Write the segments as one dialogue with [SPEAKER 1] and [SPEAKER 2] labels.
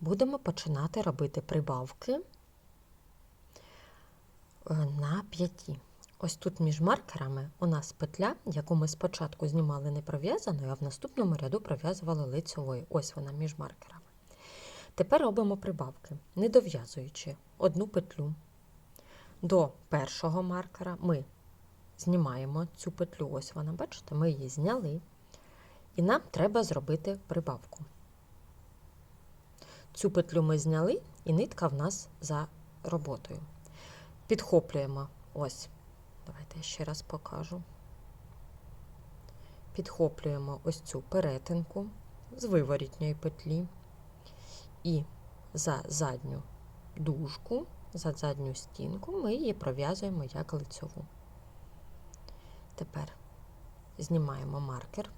[SPEAKER 1] будемо починати робити прибавки е, на п'яті. Ось тут між маркерами у нас петля, яку ми спочатку знімали не пров'язаною, а в наступному ряду пров'язували лицьовою. Ось вона між маркерами. Тепер робимо прибавки, не дов'язуючи одну петлю. До першого маркера ми знімаємо цю петлю. Ось вона, бачите, ми її зняли. І нам треба зробити прибавку. Цю петлю ми зняли, і нитка в нас за роботою. Підхоплюємо ось. Давайте я ще раз покажу. Підхоплюємо ось цю перетинку з виворітньої петлі і за задню дужку, за задню стінку ми її пров'язуємо як лицьову. Тепер знімаємо маркер.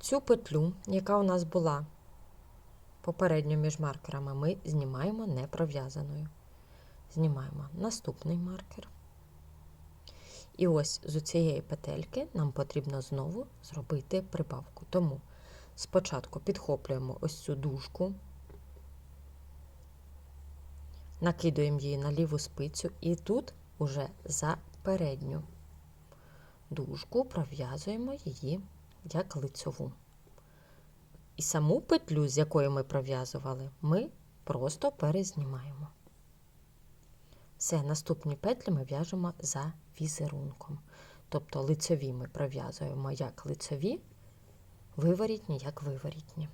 [SPEAKER 1] Цю петлю, яка у нас була попередньо між маркерами, ми знімаємо не пров'язаною. Знімаємо наступний маркер. І ось з цієї петельки нам потрібно знову зробити прибавку. Тому спочатку підхоплюємо ось цю дужку, накидуємо її на ліву спицю, і тут уже за передню дужку пров'язуємо її як лицьову. І саму петлю, з якої ми пров'язували, ми просто перезнімаємо. Все, наступні петлі ми в'яжемо за візерунком. Тобто лицеві ми пров'язуємо як лицеві, виворітні як виворітні.